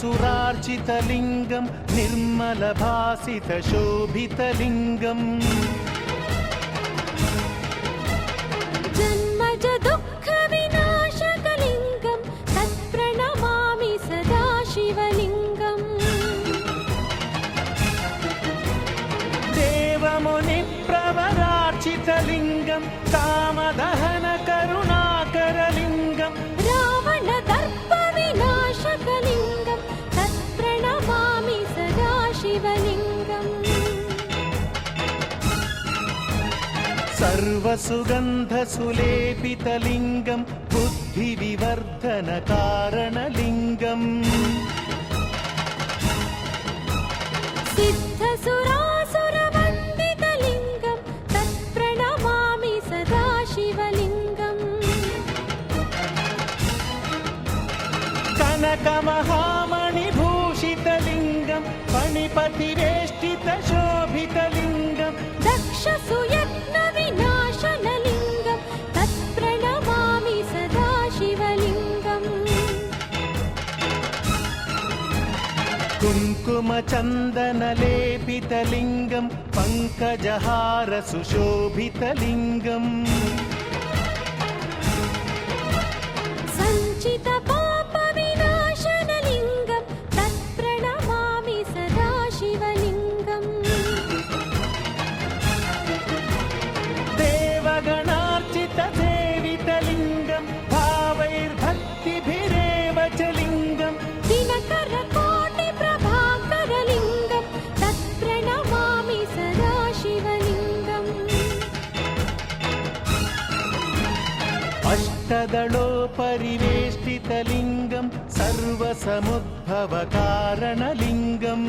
సురార్జితలింగం నిర్మలభాసిత శోభితలింగం. జన్మజ దుఃఖ వినాశకలింగం తత్ప్రణమామి సదా శివలింగం దేవముని ప్రవరార్చితలింగం తామదహ सर्वसुगन्धसुलेपितलिङ्गं बुद्धिविवर्धनकारणलिङ्गम् सिद्धसुरासुरवन्दितलिङ्गं तत्प्रणमामि सदा शिवलिङ्गम् कनकमहामणिभूषितलिङ्गं फणिपतिवेष्टितशोभितलिङ्गम् दक्षसुयज्ञविनाशनलिङ्गं कुङ्कुमचन्दनलेपितलिङ्गं पङ्कजहारसुशोभितलिङ्गम् सञ्चितपापविनाशनलिङ्गं ಕದಳೋ ಪರಿವೇಷ್ಟಿತಲಿಂಗಂ ಸರ್ವಸಮುದ್ಭವ ಕಾರಣಲಿಂಗಂ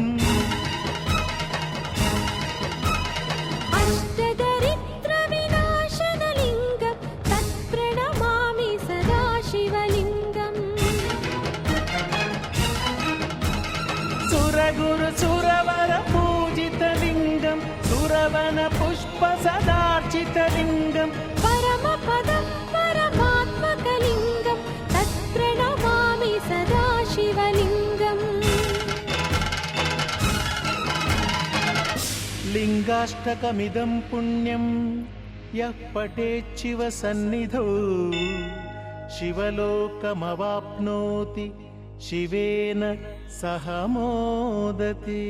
సురగురు సురవర పూజిత లింగం సురవన పుష్ప సదార్చిత లింగం పరమ పద लिङ्गाष्टकमिदं पुण्यं यः पठेच्छिव सन्निधौ शिवलोकमवाप्नोति शिवेन सह मोदति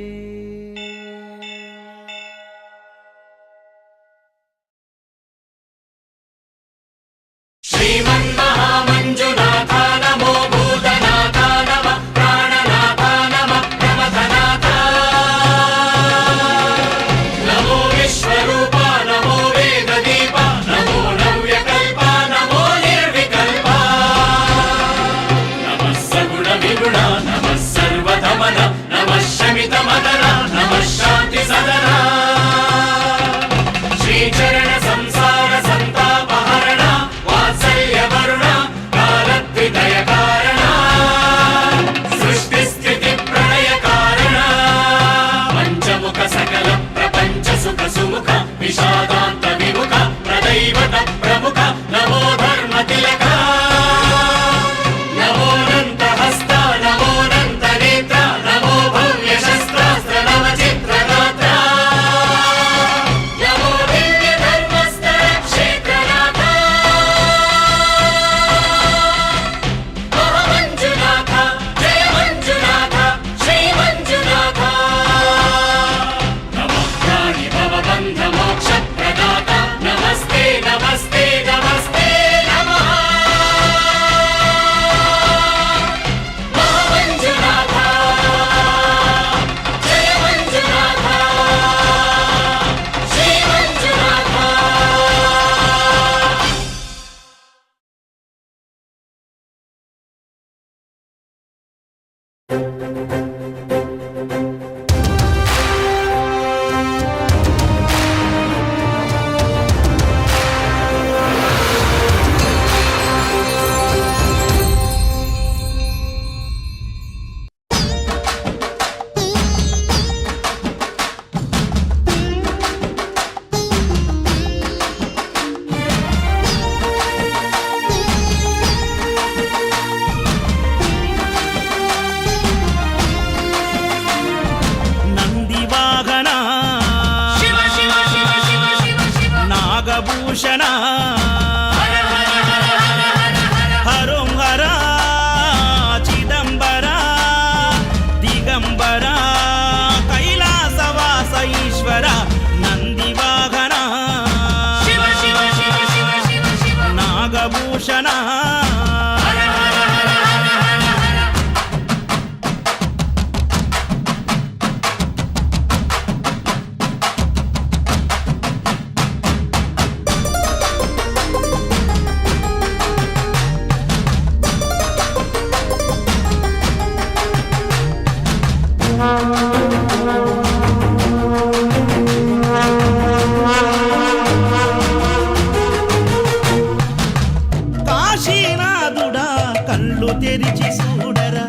కళ్ళు తెరిచి చూడరా.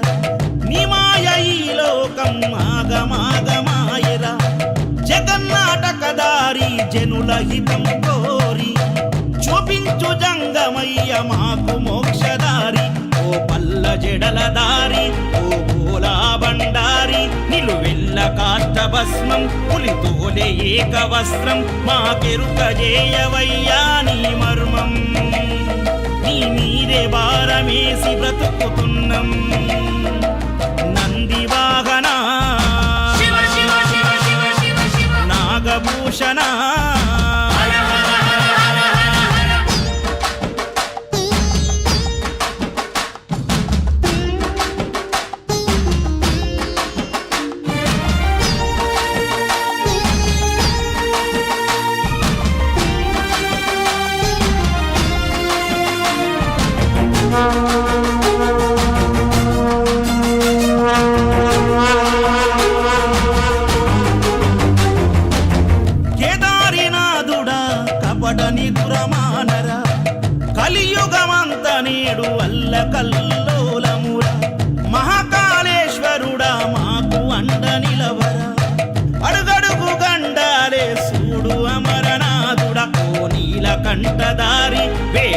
నీ మాయ ఈ లోకం ఆగమాగమాయరా. జగన్నాటకదారి జనుల హితం కోరి. చూపించు జంగమయ్య మాకు మోక్షదారి. ఓ పల్ల జడల దారి ఓ పూలా బండారి. నిలువెల్ల కాష్టభస్మం పులితోలే ఏక వస్త్రం. మాకెరుక జేయవయ్యా నీ మర్మం. నీ భారమేసి బ్రతుకుతున్నాం.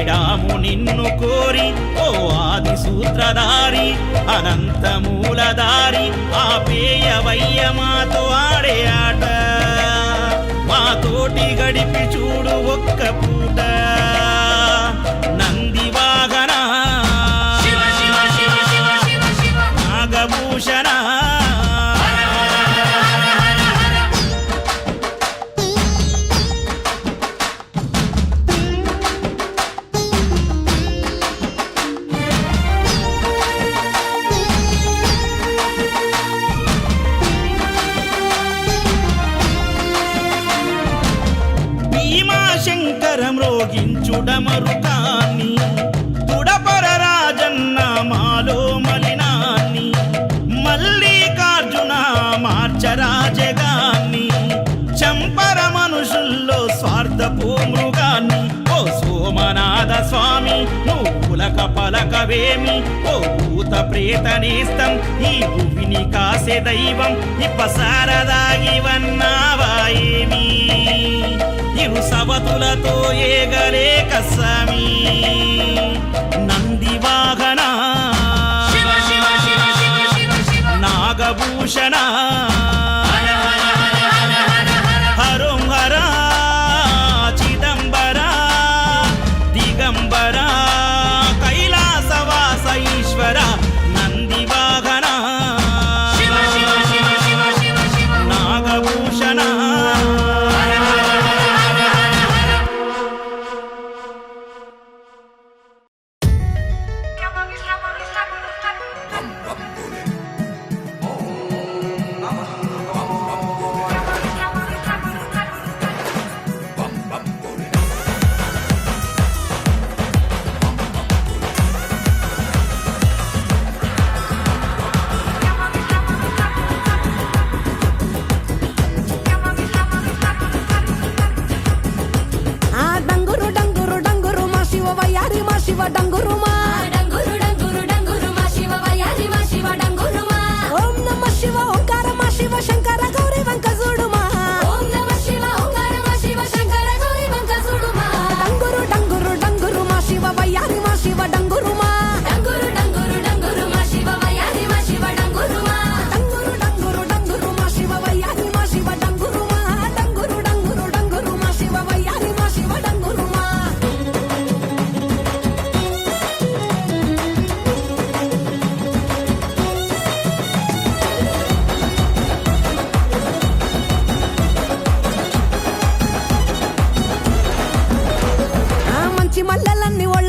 ఎడాము నిన్ను కోరి ఓ ఆది సూత్రధారి అనంత మూలధారి ఆపేయవయ్య మాతో ఆడే ఆట. మాతోటి గడిపి చూడు ఒక్క పూట. భీమాశంకరం కాని తుడపర రాజన్న మాలో మలినాన్ని. మల్లికార్జున మార్చరాజగాన్ని చంపర మనుషుల్లో స్వార్థపు మృగాన్ని. ఓ సోమనాథ స్వామి నువ్వు పులక పలకవేమి? ఓ భూత ప్రేత నేస్తం ఈ భూమిని కాసే దైవం. ఇప్పసారదాగివన్నావాయేమి ఏమీ సవతులతో ఏగలేక సమీ నంది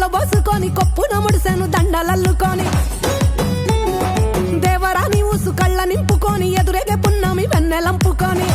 కళ్ళలో బోసుకొని కొప్పున ముడిసాను దండలల్లుకొని. దేవరాని ఊసు కళ్ళ నింపుకొని ఎదురేగే పున్నమి వెన్నెలంపుకొని.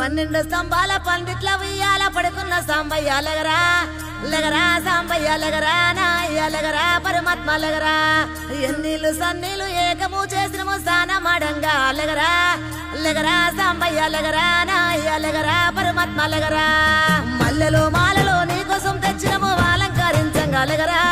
పన్నెండు స్తంభాల పండిట్ల ఉయ్యాల పడుకున్న సాంబయ్యాలగరా లగరా లగరా సాంబయ్య లగరా లగరా పరమాత్మ లగరా. ఎన్నీలు సన్నీలు ఏకము చేసిన సాన మడంగా లగరా లగరా సాంబయ్యాలగరా లగరా నాయ్య లగరా పరమాత్మ లగరా. మల్లెలు మాలలు నీకోసం తెచ్చినము అలంకరించంగా లగరా.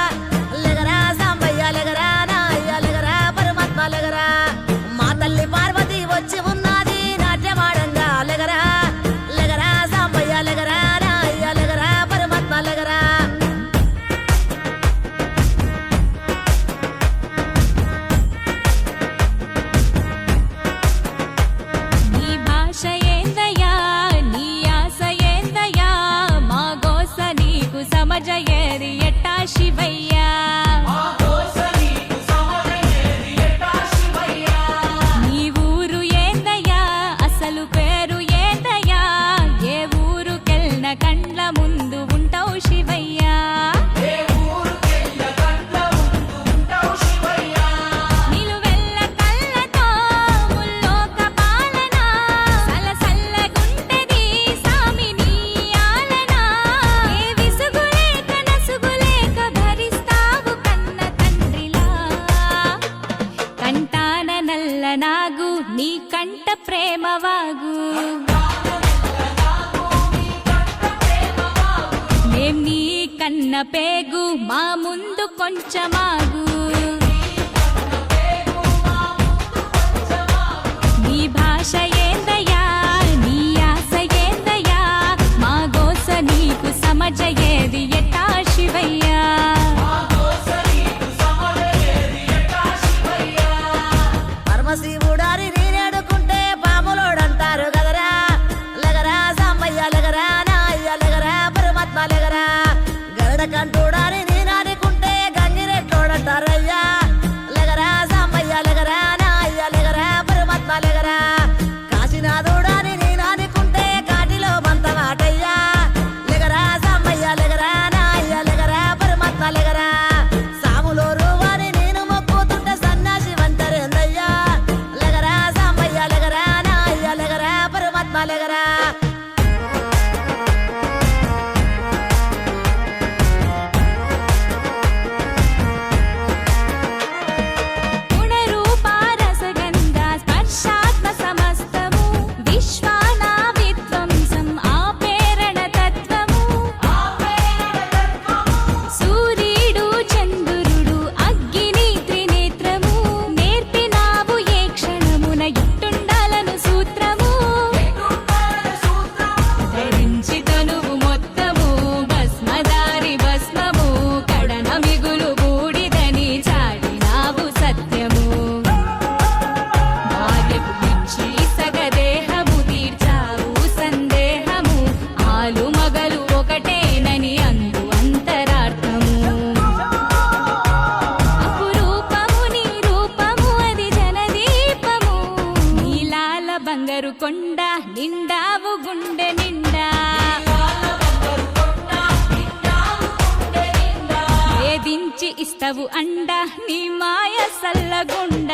ఇస్తవు అండ నీ మాయ సల్లగుండ.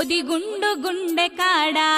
ఒదిగుండు గుండె కాడా?